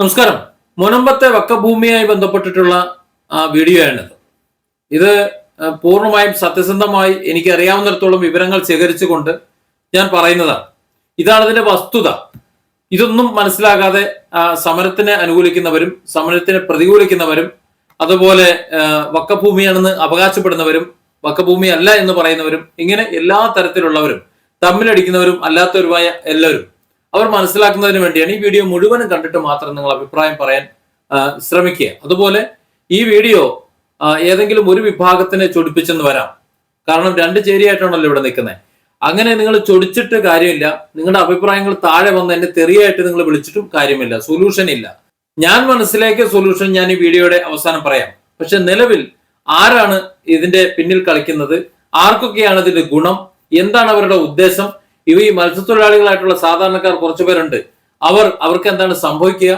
നമസ്കാരം. മുനമ്പത്തെ വക്കഭൂമിയായി ബന്ധപ്പെട്ടിട്ടുള്ള ആ വീഡിയോ ആണിത് ഇത് പൂർണമായും സത്യസന്ധമായി എനിക്ക് അറിയാവുന്നിടത്തോളം വിവരങ്ങൾ ശേഖരിച്ചുകൊണ്ട് ഞാൻ പറയുന്നതാണ്. ഇതാണ് ഇതിന്റെ വസ്തുത. ഇതൊന്നും മനസ്സിലാകാതെ സമരത്തിനെ അനുകൂലിക്കുന്നവരും സമരത്തിനെ പ്രതികൂലിക്കുന്നവരും അതുപോലെ വക്കഭൂമിയാണെന്ന് അവകാശപ്പെടുന്നവരും വക്കഭൂമി അല്ല എന്ന് പറയുന്നവരും ഇങ്ങനെ എല്ലാ തരത്തിലുള്ളവരും തമ്മിലടിക്കുന്നവരും അല്ലാത്തവരുമായ എല്ലാവരും അവർ മനസ്സിലാക്കുന്നതിന് വേണ്ടിയാണ് ഈ വീഡിയോ മുഴുവനും കണ്ടിട്ട് മാത്രം നിങ്ങൾ അഭിപ്രായം പറയാൻ ശ്രമിക്കുക. അതുപോലെ ഈ വീഡിയോ ഏതെങ്കിലും ഒരു വിഭാഗത്തിനെ ചൊടിപ്പിച്ചെന്ന് വരാം. കാരണം രണ്ട് ചേരിയായിട്ടാണല്ലോ ഇവിടെ നിൽക്കുന്നത് അങ്ങനെ നിങ്ങൾ ചൊടിച്ചിട്ട് കാര്യമില്ല. നിങ്ങളുടെ അഭിപ്രായങ്ങൾ താഴെ വന്ന് എന്നെ തെറിയായിട്ട് നിങ്ങൾ വിളിച്ചിട്ടും കാര്യമില്ല. സൊല്യൂഷൻ ഇല്ല. ഞാൻ മനസ്സിലാക്കിയ സൊല്യൂഷൻ ഞാൻ ഈ വീഡിയോയുടെ അവസാനം പറയാം. പക്ഷെ നിലവിൽ ആരാണ് ഇതിന്റെ പിന്നിൽ കളിക്കുന്നത്? ആർക്കൊക്കെയാണ് ഇതിന്റെ ഗുണം? എന്താണ് അവരുടെ ഉദ്ദേശം? ഇവ ഈ മത്സ്യത്തൊഴിലാളികളായിട്ടുള്ള സാധാരണക്കാർ കുറച്ചു പേരുണ്ട്. അവർ അവർക്ക് എന്താണ് സംഭവിക്കുക?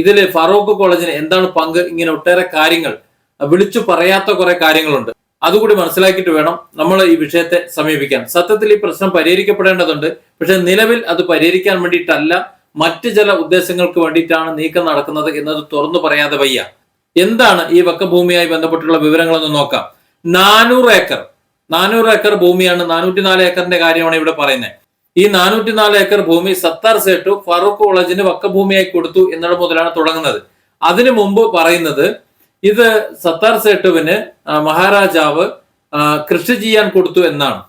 ഇതിൽ ഫറൂഖ് കോളേജിന് എന്താണ് പങ്ക്? ഇങ്ങനെ ഒട്ടേറെ കാര്യങ്ങൾ വിളിച്ചു പറയാത്ത കുറെ കാര്യങ്ങളുണ്ട്. അതുകൂടി മനസ്സിലാക്കിയിട്ട് വേണം നമ്മൾ ഈ വിഷയത്തെ സമീപിക്കാൻ. സത്യത്തിൽ ഈ പ്രശ്നം പരിഹരിക്കപ്പെടേണ്ടതുണ്ട്. പക്ഷെ നിലവിൽ അത് പരിഹരിക്കാൻ വേണ്ടിയിട്ടല്ല മറ്റ് ചില ഉദ്ദേശങ്ങൾക്ക് വേണ്ടിയിട്ടാണ് നീക്കം നടക്കുന്നത് എന്നത് തുറന്നു പറയാതെ വയ്യ. എന്താണ് ഈ വക്കഭൂമിയായി ബന്ധപ്പെട്ടുള്ള വിവരങ്ങളൊന്ന് നോക്കാം. നാനൂറ് ഏക്കർ. നാനൂറ് ഏക്കർ ഭൂമിയാണ് നാനൂറ്റി നാല് ഏക്കറിന്റെ കാര്യമാണ് ഇവിടെ പറയുന്നത്. ഈ നാനൂറ്റി നാല് ഏക്കർ ഭൂമി സത്താർ സേട്ടു ഫറൂഖ് കോളേജിന് വക്കഭൂമിയായി കൊടുത്തു എന്നുള്ള മുതലാണ് തുടങ്ങുന്നത്. അതിനു മുമ്പ് പറയുന്നത് ഇത് സത്താർ സേട്ടുവിന് മഹാരാജാവ് കൃഷി ചെയ്യാൻ കൊടുത്തു എന്നാണ്.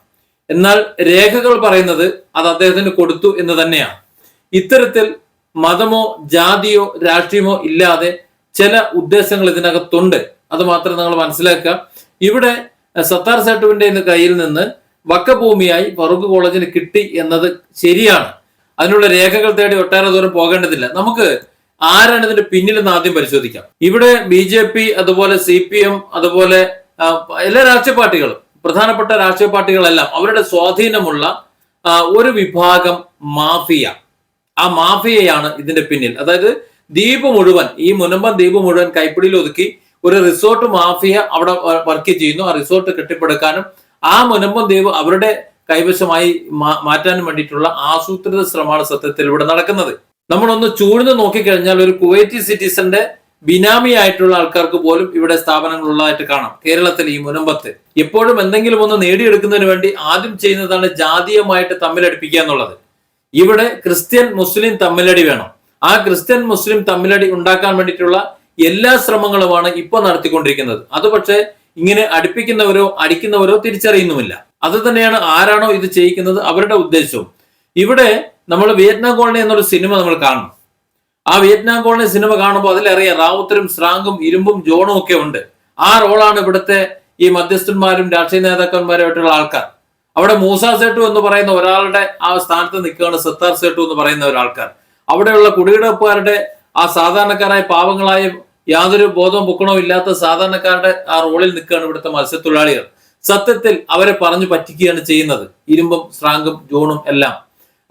എന്നാൽ രേഖകൾ പറയുന്നത് അത് അദ്ദേഹത്തിന് കൊടുത്തു എന്ന് തന്നെയാണ്. ഇത്തരത്തിൽ മതമോ ജാതിയോ രാഷ്ട്രീയമോ ഇല്ലാതെ ചില ഉദ്ദേശങ്ങൾ ഇതിനകത്തുണ്ട്. അത് മാത്രം നിങ്ങൾ മനസ്സിലാക്കുക. ഇവിടെ സത്താർ സാട്ടുവിന്റെ കയ്യിൽ നിന്ന് വക്കഭൂമിയായി ഫറൂഖ് കോളേജിന് കിട്ടി എന്നത് ശരിയാണ്. അതിനുള്ള രേഖകൾ തേടി ഒട്ടേറെ ദൂരം പോകേണ്ടതില്ല. നമുക്ക് ആരാണ് ഇതിന്റെ പിന്നിൽ നിന്ന് ആദ്യം പരിശോധിക്കാം. ഇവിടെ ബി ജെ പി അതുപോലെ സി പി എം അതുപോലെ എല്ലാ രാഷ്ട്രീയ പാർട്ടികളും പ്രധാനപ്പെട്ട രാഷ്ട്രീയ പാർട്ടികളെല്ലാം അവരുടെ സ്വാധീനമുള്ള ഒരു വിഭാഗം മാഫിയ. ആ മാഫിയയാണ് ഇതിന്റെ പിന്നിൽ. അതായത് ദ്വീപ് മുഴുവൻ ഈ മുനമ്പം ദ്വീപ് മുഴുവൻ കൈപ്പിടിയിൽ ഒതുക്കി ഒരു റിസോർട്ട് മാഫിയ അവിടെ വർക്ക് ചെയ്യുന്നു. ആ റിസോർട്ട് കെട്ടിപ്പടുക്കാനും ആ മുനമ്പം ദ്വീപ് അവരുടെ കൈവശമായി മാറ്റാനും വേണ്ടിയിട്ടുള്ള ആസൂത്രിത ശ്രമമാണ് സത്യത്തിൽ ഇവിടെ നടക്കുന്നത്. നമ്മളൊന്ന് ചൂഴ്ന്ന് നോക്കിക്കഴിഞ്ഞാൽ ഒരു കുവൈറ്റി സിറ്റിസന്റെ ബിനാമി ആയിട്ടുള്ള ആൾക്കാർക്ക് പോലും ഇവിടെ സ്ഥാപനങ്ങൾ ഉള്ളതായിട്ട് കാണാം. കേരളത്തിൽ ഈ മുനമ്പത്ത്. എപ്പോഴും എന്തെങ്കിലും ഒന്ന് നേടിയെടുക്കുന്നതിന് വേണ്ടി ആദ്യം ചെയ്യുന്നതാണ് ജാതീയമായിട്ട് തമ്മിലടിപ്പിക്കുക എന്നുള്ളത്. ഇവിടെ ക്രിസ്ത്യൻ മുസ്ലിം തമ്മിലടി വേണം. ആ ക്രിസ്ത്യൻ മുസ്ലിം തമ്മിലടി ഉണ്ടാക്കാൻ വേണ്ടിയിട്ടുള്ള എല്ലാ ശ്രമങ്ങളുമാണ് ഇപ്പൊ നടത്തിക്കൊണ്ടിരിക്കുന്നത്. അത് പക്ഷേ ഇങ്ങനെ അടുപ്പിക്കുന്നവരോ അടിക്കുന്നവരോ തിരിച്ചറിയുന്നുമില്ല. അത് തന്നെയാണ് ആരാണോ ഇത് ചെയ്യിക്കുന്നത് അവരുടെ ഉദ്ദേശവും. ഇവിടെ നമ്മൾ വിയറ്റ്നാം കോളനി എന്നൊരു സിനിമ നമ്മൾ കാണും. ആ വിയറ്റ്നാം കോളനി സിനിമ കാണുമ്പോൾ അതിലറിയാം റാവുത്തരും സ്രാങ്കും ഇരുമ്പും ജോണും ഒക്കെ ഉണ്ട്. ആ റോളാണ് ഇവിടുത്തെ ഈ മധ്യസ്ഥന്മാരും രാഷ്ട്രീയ നേതാക്കന്മാരുമായിട്ടുള്ള ആൾക്കാർ. അവിടെ മൂസ സേട്ടു എന്ന് പറയുന്ന ഒരാളുടെ ആ സ്ഥാനത്ത് നിൽക്കുകയാണ് സത്താർ സേട്ടു എന്ന് പറയുന്ന ഒരാൾക്കാർ. അവിടെയുള്ള കുടികിടപ്പുകാരുടെ ആ സാധാരണക്കാരായ പാവങ്ങളായ യാതൊരു ബോധവും പൊക്കണോ ഇല്ലാത്ത സാധാരണക്കാരുടെ ആ റോളിൽ നിൽക്കുകയാണ് ഇവിടുത്തെ മത്സ്യത്തൊഴിലാളികൾ. സത്യത്തിൽ അവരെ പറഞ്ഞു പറ്റിക്കുകയാണ് ചെയ്യുന്നത്. ഇരുമ്പും സ്രാങ്കും ജോണും എല്ലാം.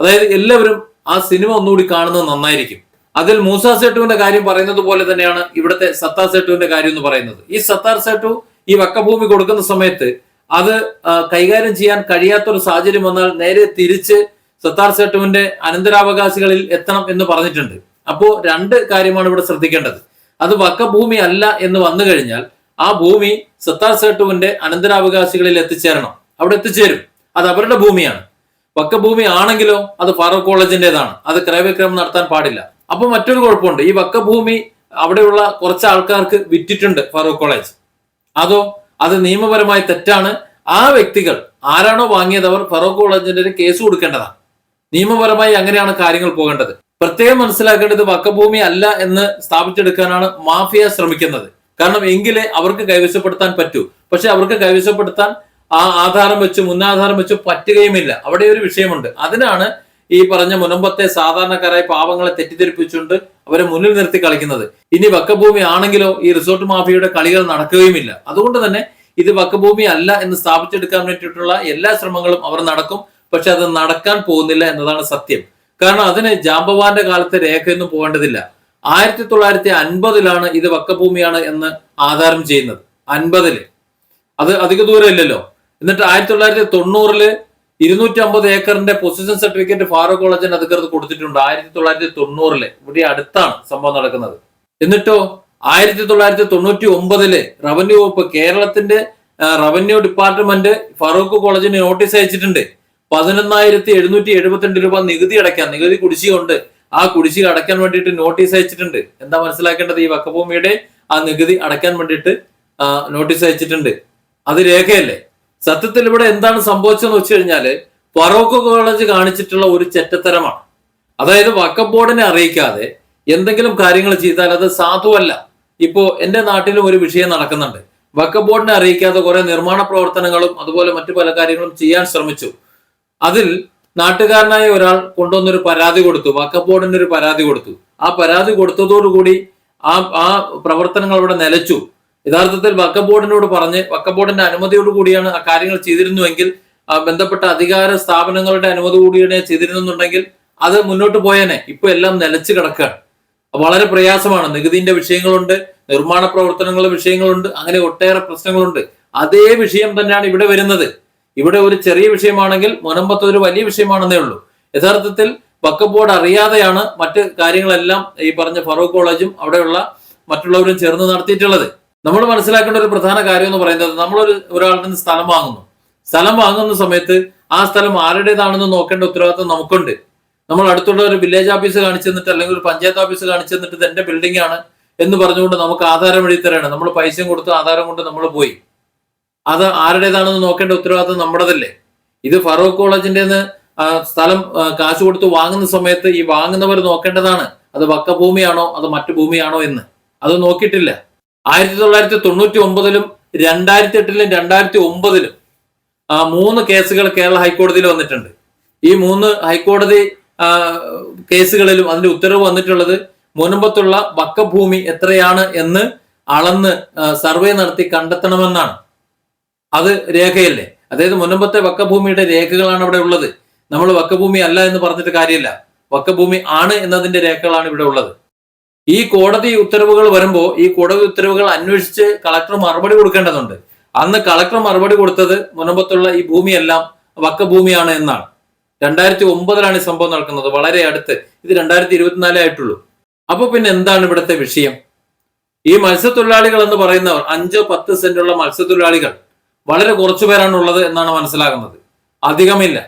അതായത് എല്ലാവരും ആ സിനിമ ഒന്നുകൂടി കാണുന്നത് നന്നായിരിക്കും. അതിൽ മൂസ സേട്ടുവിന്റെ കാര്യം പറയുന്നത് പോലെ തന്നെയാണ് ഇവിടുത്തെ സത്താർ സേട്ടുവിന്റെ കാര്യം എന്ന് പറയുന്നത്. ഈ സത്താർ സേട്ടു ഈ വക്കഭൂമി കൊടുക്കുന്ന സമയത്ത് അത് കൈകാര്യം ചെയ്യാൻ കഴിയാത്തൊരു സാഹചര്യം വന്നാൽ നേരെ തിരിച്ച് സത്താർ സേട്ടുവിന്റെ അനന്തരാവകാശികളിൽ എത്തണം എന്ന് പറഞ്ഞിട്ടുണ്ട്. അപ്പോ രണ്ട് കാര്യമാണ് ഇവിടെ ശ്രദ്ധിക്കേണ്ടത്. അത് വക്കഭൂമി അല്ല എന്ന് വന്നു കഴിഞ്ഞാൽ ആ ഭൂമി സത്താർ സേട്ടുവിന്റെ അനന്തരാവകാശികളിൽ എത്തിച്ചേരണം. അവിടെ എത്തിച്ചേരും. അത് അവരുടെ ഭൂമിയാണ്. വക്കഭൂമി ആണെങ്കിലോ അത് ഫാറൂഖ് കോളേജിന്റേതാണ്. അത് ക്രയവിക്രമം നടത്താൻ പാടില്ല. അപ്പൊ മറ്റൊരു കുഴപ്പമുണ്ട്. ഈ വക്കഭൂമി അവിടെയുള്ള കുറച്ച് ആൾക്കാർക്ക് വിറ്റിട്ടുണ്ട് ഫാറൂഖ് കോളേജ്. അതോ അത് നിയമപരമായി തെറ്റാണ്? ആ വ്യക്തികൾ ആരാണോ വാങ്ങിയത് അവർ ഫറൂഖ് കോളേജിന്റെ ഒരു കേസ് കൊടുക്കേണ്ടതാണ്. നിയമപരമായി അങ്ങനെയാണ് കാര്യങ്ങൾ പോകേണ്ടത്. പ്രത്യേകം മനസ്സിലാക്കേണ്ടത് വക്കഭൂമി അല്ല എന്ന് സ്ഥാപിച്ചെടുക്കാനാണ് മാഫിയ ശ്രമിക്കുന്നത്. കാരണം എങ്കിലേ അവർക്ക് കൈവശപ്പെടുത്താൻ പറ്റൂ. പക്ഷെ അവർക്ക് കൈവശപ്പെടുത്താൻ ആ ആധാരം വെച്ച് മുന്നാധാരം വെച്ച് പറ്റുകയുമില്ല. അവിടെ ഒരു വിഷയമുണ്ട്. അതിനാണ് ഈ പറഞ്ഞ മുനമ്പത്തെ സാധാരണക്കാരായ പാവങ്ങളെ തെറ്റിദ്ധരിപ്പിച്ചുകൊണ്ട് അവരെ മുന്നിൽ നിർത്തി കളിക്കുന്നത്. ഇനി വക്കഭൂമി ആണെങ്കിലോ ഈ റിസോർട്ട് മാഫിയയുടെ കളികൾ നടക്കുകയുമില്ല. അതുകൊണ്ട് തന്നെ ഇത് വക്കഭൂമി അല്ല എന്ന് സ്ഥാപിച്ചെടുക്കാൻ വേണ്ടിയിട്ടുള്ള എല്ലാ ശ്രമങ്ങളും അവർ നടക്കും. പക്ഷെ അത് നടക്കാൻ പോകുന്നില്ല എന്നതാണ് സത്യം. കാരണം അതിന് ജാമ്പവാന്റെ കാലത്തെ രേഖയൊന്നും പോകേണ്ടതില്ല. ആയിരത്തി തൊള്ളായിരത്തി അൻപതിലാണ് ഇത് വക്കഭൂമിയാണ് എന്ന് ആധാരം ചെയ്യുന്നത്. അൻപതിൽ. അത് അധിക ദൂരം ഇല്ലല്ലോ. എന്നിട്ട് ആയിരത്തി തൊള്ളായിരത്തി തൊണ്ണൂറിൽ ഇരുന്നൂറ്റി അമ്പത് ഏക്കറിന്റെ പൊസിഷൻ സർട്ടിഫിക്കറ്റ് ഫാറൂഖ് കോളേജിന് അധികൃതർ കൊടുത്തിട്ടുണ്ട്. ആയിരത്തി തൊള്ളായിരത്തി തൊണ്ണൂറിൽ ഇവിടെ അടുത്താണ് സംഭവം നടക്കുന്നത്. എന്നിട്ടോ ആയിരത്തി തൊള്ളായിരത്തി തൊണ്ണൂറ്റി ഒമ്പതിൽ റവന്യൂ വകുപ്പ് കേരളത്തിന്റെ റവന്യൂ ഡിപ്പാർട്ട്മെന്റ് ഫാറൂഖ് കോളേജിന് നോട്ടീസ് അയച്ചിട്ടുണ്ട്. പതിനൊന്നായിരത്തി എഴുന്നൂറ്റി എഴുപത്തിരണ്ട് രൂപ നികുതി അടയ്ക്കാൻ നികുതി കുടിശ്ശികയുണ്ട്. ആ കുടിശ്ശിക അടയ്ക്കാൻ വേണ്ടിയിട്ട് നോട്ടീസ് അയച്ചിട്ടുണ്ട്. എന്താ മനസ്സിലാക്കേണ്ടത് ഈ വക്കഭൂമിയുടെ ആ നികുതി അടയ്ക്കാൻ വേണ്ടിയിട്ട് നോട്ടീസ് അയച്ചിട്ടുണ്ട്. അത് രേഖയല്ലേ? സത്യത്തിൽ ഇവിടെ എന്താണ് സംഭവിച്ചതെന്ന് വെച്ച് കഴിഞ്ഞാൽ ഫറോക്ക് കോളേജ് കാണിച്ചിട്ടുള്ള ഒരു ചെറ്റത്തരമാണ്. അതായത് വക്കഫ് ബോർഡിനെ അറിയിക്കാതെ എന്തെങ്കിലും കാര്യങ്ങൾ ചെയ്താൽ അത് സാധുവല്ല. ഇപ്പോ എന്റെ നാട്ടിലും ഒരു വിഷയം നടക്കുന്നുണ്ട്. വക്കഫ് ബോർഡിനെ അറിയിക്കാതെ കുറെ നിർമ്മാണ പ്രവർത്തനങ്ങളും അതുപോലെ മറ്റു പല കാര്യങ്ങളും ചെയ്യാൻ ശ്രമിച്ചു. അതിൽ നാട്ടുകാരനായ ഒരാൾ കൊണ്ടുവന്നൊരു പരാതി കൊടുത്തു വക്കഫ് ബോർഡിന് ഒരു പരാതി കൊടുത്തു. ആ പരാതി കൊടുത്തതോടുകൂടി ആ ആ പ്രവർത്തനങ്ങൾ അവിടെ നിലച്ചു. യഥാർത്ഥത്തിൽ വക്കബോർഡിനോട് പറഞ്ഞ് വക്കഫ് ബോർഡിന്റെ അനുമതിയോട് കൂടിയാണ് ആ കാര്യങ്ങൾ ചെയ്തിരുന്നുവെങ്കിൽ ബന്ധപ്പെട്ട അധികാര സ്ഥാപനങ്ങളുടെ അനുമതി കൂടിയാണ് ചെയ്തിരുന്നുണ്ടെങ്കിൽ അത് മുന്നോട്ട് പോയേനെ. ഇപ്പൊ എല്ലാം നിലച്ചു കിടക്കുകയാണ്. വളരെ പ്രയാസമാണ്. നികുതിന്റെ വിഷയങ്ങളുണ്ട് നിർമ്മാണ പ്രവർത്തനങ്ങളുടെ വിഷയങ്ങളുണ്ട് അങ്ങനെ ഒട്ടേറെ പ്രശ്നങ്ങളുണ്ട്. അതേ വിഷയം തന്നെയാണ് ഇവിടെ വരുന്നത്. ഇവിടെ ഒരു ചെറിയ വിഷയമാണെങ്കിൽ മുനമ്പത്ത് ഒരു വലിയ വിഷയമാണെന്നേ ഉള്ളൂ. യഥാർത്ഥത്തിൽ വക്കഫ് ബോർഡ് അറിയാതെയാണ് മറ്റ് കാര്യങ്ങളെല്ലാം ഈ പറഞ്ഞ ഫറൂഖ് കോളേജും അവിടെയുള്ള മറ്റുള്ളവരും ചേർന്ന് നടത്തിയിട്ടുള്ളത്. നമ്മൾ മനസ്സിലാക്കേണ്ട ഒരു പ്രധാന കാര്യം എന്ന് പറയുന്നത് നമ്മളൊരു ഒരാളുടെ നിന്ന് സ്ഥലം വാങ്ങുന്നു. സ്ഥലം വാങ്ങുന്ന സമയത്ത് ആ സ്ഥലം ആരുടേതാണെന്ന് നോക്കേണ്ട ഉത്തരവാദിത്വം നമുക്കുണ്ട്. നമ്മൾ അടുത്തുള്ള ഒരു വില്ലേജ് ഓഫീസ് കാണിച്ചു തന്നിട്ട് അല്ലെങ്കിൽ ഒരു പഞ്ചായത്ത് ഓഫീസ് കാണിച്ചു തന്നിട്ട് ഇത് എന്റെ ബിൽഡിംഗ് ആണ് എന്ന് പറഞ്ഞുകൊണ്ട് നമുക്ക് ആധാരം എഴുതി തരാണ്. നമ്മൾ പൈസയും കൊടുത്ത് ആധാരം കൊണ്ട് നമ്മൾ പോയി. അത് ആരുടേതാണെന്ന് നോക്കേണ്ട ഉത്തരവാദിത്വം നമ്മുടേതല്ലേ? ഇത് ഫറൂഖ് കോളേജിന്റെ സ്ഥലം കാശ് കൊടുത്ത് വാങ്ങുന്ന സമയത്ത് ഈ വാങ്ങുന്നവർ നോക്കേണ്ടതാണ്. അത് വക്കഭൂമിയാണോ അത് മറ്റു ഭൂമിയാണോ എന്ന്. അത് നോക്കിയിട്ടില്ല. ആയിരത്തി തൊള്ളായിരത്തി തൊണ്ണൂറ്റി ഒമ്പതിലും രണ്ടായിരത്തി എട്ടിലും രണ്ടായിരത്തി ഒമ്പതിലും മൂന്ന് കേസുകൾ കേരള ഹൈക്കോടതിയിൽ വന്നിട്ടുണ്ട്. ഈ മൂന്ന് ഹൈക്കോടതി കേസുകളിലും അതിന്റെ ഉത്തരവ് വന്നിട്ടുള്ളത് മുൻപത്തുള്ള വക്കഭൂമി എത്രയാണ് എന്ന് അളന്ന് സർവേ നടത്തി കണ്ടെത്തണമെന്നാണ്. അത് രേഖയല്ലേ? അതായത് മുനമ്പത്തെ വക്കഭൂമിയുടെ രേഖകളാണ് അവിടെ ഉള്ളത്. നമ്മൾ വക്കഭൂമി അല്ല എന്ന് പറഞ്ഞിട്ട് കാര്യമില്ല. വക്കഭൂമി ആണ് എന്നതിന്റെ രേഖകളാണ് ഇവിടെ ഉള്ളത്. ഈ കോടതി ഉത്തരവുകൾ വരുമ്പോൾ ഈ കോടതി ഉത്തരവുകൾ അന്വേഷിച്ച് കളക്ടർ മറുപടി കൊടുക്കേണ്ടതുണ്ട്. അന്ന് കളക്ടർ മറുപടി കൊടുത്തത് മുനമ്പത്തുള്ള ഈ ഭൂമിയെല്ലാം വക്കഭൂമിയാണ് എന്നാണ്. രണ്ടായിരത്തി ഒമ്പതിലാണ് ഈ സംഭവം നടക്കുന്നത്. വളരെ അടുത്ത്. ഇത് രണ്ടായിരത്തി ഇരുപത്തിനാലേ ആയിട്ടുള്ളൂ. അപ്പൊ പിന്നെ എന്താണ് ഇവിടുത്തെ വിഷയം? ഈ മത്സ്യത്തൊഴിലാളികൾ എന്ന് പറയുന്നവർ അഞ്ചോ പത്ത് സെന്റുള്ള മത്സ്യത്തൊഴിലാളികൾ വളരെ കുറച്ചു പേരാണ് ഉള്ളത് എന്നാണ് മനസ്സിലാകുന്നത്. അധികമില്ല.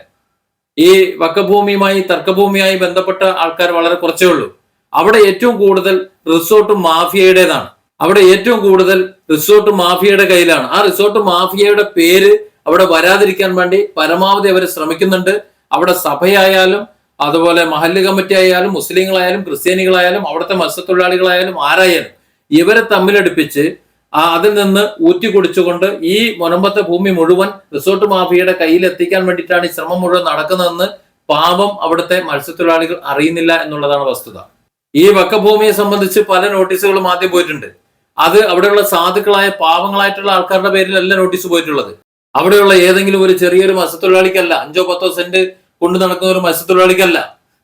ഈ വക്കഭൂമിയുമായി തർക്കഭൂമിയുമായി ബന്ധപ്പെട്ട ആൾക്കാർ വളരെ കുറച്ചേ ഉള്ളൂ. അവിടെ ഏറ്റവും കൂടുതൽ റിസോർട്ട് മാഫിയയുടേതാണ്. അവിടെ ഏറ്റവും കൂടുതൽ റിസോർട്ട് മാഫിയയുടെ കയ്യിലാണ്. ആ റിസോർട്ട് മാഫിയയുടെ പേര് അവിടെ വരാതിരിക്കാൻ വേണ്ടി പരമാവധി അവർ ശ്രമിക്കുന്നുണ്ട്. അവിടെ സഭയായാലും അതുപോലെ മഹല്ല് കമ്മിറ്റി ആയാലും മുസ്ലിങ്ങളായാലും ക്രിസ്ത്യാനികളായാലും അവിടുത്തെ മത്സ്യത്തൊഴിലാളികളായാലും ആരായാലും ഇവരെ തമ്മിലടുപ്പിച്ച് ആ അതിൽ നിന്ന് ഊറ്റി കുടിച്ചുകൊണ്ട് ഈ മുനമ്പത്തെ ഭൂമി മുഴുവൻ റിസോർട്ട് മാഫിയയുടെ കയ്യിൽ എത്തിക്കാൻ വേണ്ടിയിട്ടാണ് ഈ ശ്രമം മുഴുവൻ നടക്കുന്നതെന്ന് പാവം അവിടുത്തെ മത്സ്യത്തൊഴിലാളികൾ അറിയുന്നില്ല എന്നുള്ളതാണ് വസ്തുത. ഈ വക്കഭൂമിയെ സംബന്ധിച്ച് പല നോട്ടീസുകളും ആദ്യം പോയിട്ടുണ്ട്. അത് അവിടെയുള്ള സാധുക്കളായ പാവങ്ങളായിട്ടുള്ള ആൾക്കാരുടെ പേരിലല്ല നോട്ടീസ് പോയിട്ടുള്ളത്. അവിടെയുള്ള ഏതെങ്കിലും ഒരു ചെറിയൊരു മത്സ്യത്തൊഴിലാളിക്കല്ല അഞ്ചോ പത്തോ സെന്റ് കൊണ്ടു നടക്കുന്ന ഒരു മത്സ്യത്തൊഴിലാളിക്കല്ല.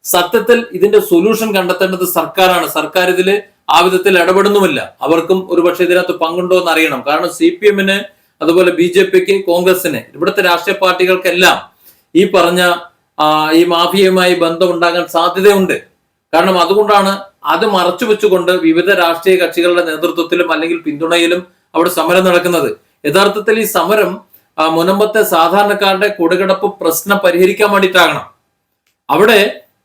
സത്യത്തിൽ ഇതിന്റെ സൊല്യൂഷൻ കണ്ടെത്തേണ്ടത് സർക്കാരാണ്. സർക്കാർ ഇതിൽ ആ വിധത്തിൽ ഇടപെടുന്നുമില്ല. അവർക്കും ഒരുപക്ഷെ ഇതിനകത്ത് പങ്കുണ്ടോ എന്ന് അറിയണം കാരണം സി പി എമ്മിന് അതുപോലെ ബി ജെ പിക്ക് കോൺഗ്രസിന് ഇവിടുത്തെ രാഷ്ട്രീയ പാർട്ടികൾക്കെല്ലാം ഈ പറഞ്ഞ ഈ മാഫിയയുമായി ബന്ധമുണ്ടാകാൻ സാധ്യതയുണ്ട്. കാരണം അതുകൊണ്ടാണ് അത് മറച്ചു വെച്ചുകൊണ്ട് വിവിധ രാഷ്ട്രീയ കക്ഷികളുടെ നേതൃത്വത്തിലും അല്ലെങ്കിൽ പിന്തുണയിലും അവിടെ സമരം നടക്കുന്നത്. യഥാർത്ഥത്തിൽ ഈ സമരം മുനമ്പത്തെ സാധാരണക്കാരുടെ കൊടുകിടപ്പ് പ്രശ്നം പരിഹരിക്കാൻ വേണ്ടിയിട്ടാകണം. അവിടെ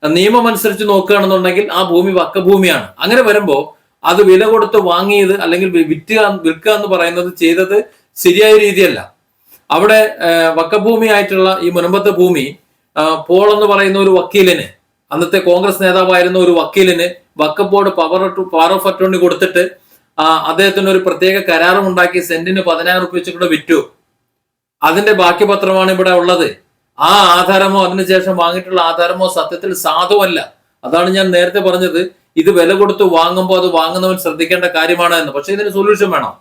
നിയമം അനുസരിച്ച് നോക്കുകയാണെന്നുണ്ടെങ്കിൽ ആ ഭൂമി വക്കഭൂമിയാണ്. അങ്ങനെ വരുമ്പോൾ അത് വില കൊടുത്ത് വാങ്ങിയത് അല്ലെങ്കിൽ വിറ്റുക വിൽക്കുക എന്ന് പറയുന്നത് ചെയ്തത് ശരിയായ രീതിയല്ല. അവിടെ വക്കഭൂമി ആയിട്ടുള്ള ഈ മുനമ്പത്തെ ഭൂമി പോൾ എന്ന് പറയുന്ന ഒരു വക്കീലിന് അന്നത്തെ കോൺഗ്രസ് നേതാവായിരുന്ന ഒരു വക്കീലിന് വക്കപ്പോട് പവർ പവർ ഓഫ് അറ്റോണി കൊടുത്തിട്ട് അദ്ദേഹത്തിന് ഒരു പ്രത്യേക കരാറും ഉണ്ടാക്കി സെന്റിന് പതിനായിരം റുപ്യ വെച്ചിട്ട് വിറ്റു. അതിന്റെ ബാക്കി പത്രമാണ് ഇവിടെ ഉള്ളത്. ആ ആധാരമോ അതിനുശേഷം വാങ്ങിയിട്ടുള്ള ആധാരമോ സത്യത്തിൽ സാധുവല്ല. അതാണ് ഞാൻ നേരത്തെ പറഞ്ഞത്. ഇത് വില കൊടുത്ത് വാങ്ങുമ്പോൾ അത് വാങ്ങുന്നവൻ ശ്രദ്ധിക്കേണ്ട കാര്യമാണ് എന്ന്. പക്ഷെ ഇതിന് സൊല്യൂഷൻ വേണം.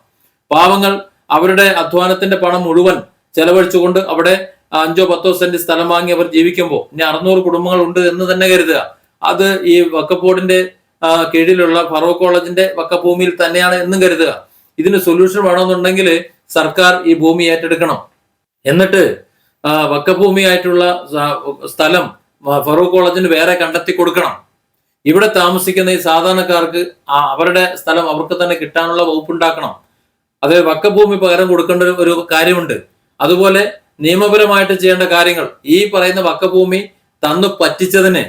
പാവങ്ങൾ അവരുടെ അധ്വാനത്തിന്റെ പണം മുഴുവൻ ചെലവഴിച്ചുകൊണ്ട് അവിടെ അഞ്ചോ പത്തോ സെന്റ് സ്ഥലം വാങ്ങി അവർ ജീവിക്കുമ്പോൾ ഇനി അറുന്നൂറ് കുടുംബങ്ങൾ ഉണ്ട് എന്ന് തന്നെ കരുതുക. അത് ഈ ആ, കീഴിലുള്ള ഫറൂഖ് കോളേജിന്റെ വക്കഭൂമിയിൽ തന്നെയാണ് എന്നും കരുതുക. ഇതിന് സൊല്യൂഷൻ വേണമെന്നുണ്ടെങ്കിൽ സർക്കാർ ഈ ഭൂമി ഏറ്റെടുക്കണം. എന്നിട്ട് വക്കഭൂമിയായിട്ടുള്ള സ്ഥലം ഫറൂഖ് കോളേജിന് വേറെ കണ്ടെത്തി കൊടുക്കണം. ഇവിടെ താമസിക്കുന്ന ഈ സാധാരണക്കാർക്ക് അവരുടെ സ്ഥലം അവർക്ക് തന്നെ കിട്ടാനുള്ള വകുപ്പുണ്ടാക്കണം. അത് വക്കഭൂമി പകരം കൊടുക്കേണ്ട ഒരു കാര്യമുണ്ട്. അതുപോലെ നിയമപരമായിട്ട് ചെയ്യേണ്ട കാര്യങ്ങൾ. ഈ പറയുന്ന വക്കഭൂമി തന്നു പറ്റിച്ചതിന്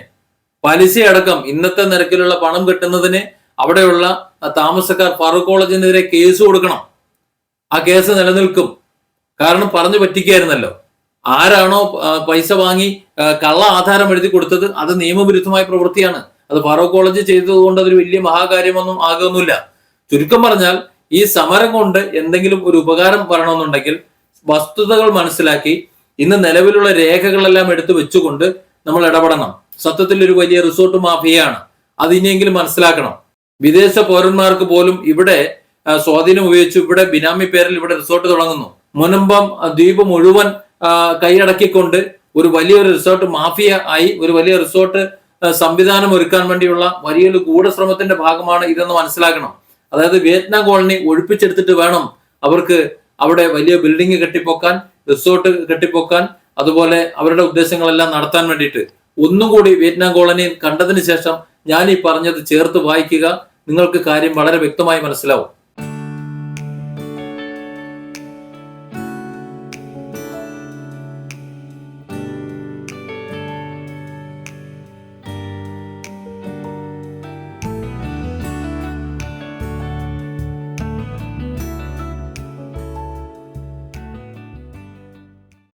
പലിശയടക്കം ഇന്നത്തെ നിരക്കിലുള്ള പണം കിട്ടുന്നതിന് അവിടെയുള്ള താമസക്കാർ ഫറൂഖ് കോളേജിനെതിരെ കേസ് കൊടുക്കണം. ആ കേസ് നിലനിൽക്കും. കാരണം പറഞ്ഞു പറ്റിക്കായിരുന്നല്ലോ ആരാണോ പൈസ വാങ്ങി കള്ള ആധാരം എഴുതി കൊടുത്തത് അത് നിയമവിരുദ്ധമായ പ്രവൃത്തിയാണ്. അത് ഫറൂഖ് കോളേജ് ചെയ്തതുകൊണ്ട് അതൊരു വലിയ മഹാകാര്യമൊന്നും ആകുന്നില്ല. ചുരുക്കം പറഞ്ഞാൽ ഈ സമരം കൊണ്ട് എന്തെങ്കിലും ഒരു ഉപകാരം വരണമെന്നുണ്ടെങ്കിൽ വസ്തുതകൾ മനസ്സിലാക്കി ഇന്ന് നിലവിലുള്ള രേഖകളെല്ലാം എടുത്തു വെച്ചുകൊണ്ട് നമ്മൾ ഇടപെടണം. സത്യത്തിൽ ഒരു വലിയ റിസോർട്ട് മാഫിയയാണ്. അത് ഇനിയെങ്കിലും മനസ്സിലാക്കണം. വിദേശ പൗരന്മാർക്ക് പോലും ഇവിടെ സ്വാധീനം ഉപയോഗിച്ച് ഇവിടെ ബിനാമി പേരിൽ ഇവിടെ റിസോർട്ട് തുടങ്ങുന്നു. മുനമ്പം ദ്വീപ് മുഴുവൻ കൈയടക്കിക്കൊണ്ട് ഒരു വലിയൊരു റിസോർട്ട് മാഫിയ ആയി ഒരു വലിയ റിസോർട്ട് സംവിധാനം ഒരുക്കാൻ വേണ്ടിയുള്ള വലിയൊരു ഗൂഢശ്രമത്തിന്റെ ഭാഗമാണ് ഇതെന്ന് മനസ്സിലാക്കണം. അതായത് വിയറ്റ്നാം കോളനി ഒഴിപ്പിച്ചെടുത്തിട്ട് വേണം അവർക്ക് അവിടെ വലിയ ബിൽഡിംഗ് കെട്ടിപ്പൊക്കാൻ റിസോർട്ട് കെട്ടിപ്പൊക്കാൻ അതുപോലെ അവരുടെ ഉദ്ദേശങ്ങളെല്ലാം നടത്താൻ വേണ്ടിയിട്ട്. ഒന്നും കൂടി വിയറ്റ്നാം കോളനി കണ്ടതിന് ശേഷം ഞാൻ ഈ പറഞ്ഞത് ചേർത്ത് വായിക്കുക. നിങ്ങൾക്ക് കാര്യം വളരെ വ്യക്തമായി മനസ്സിലാവും.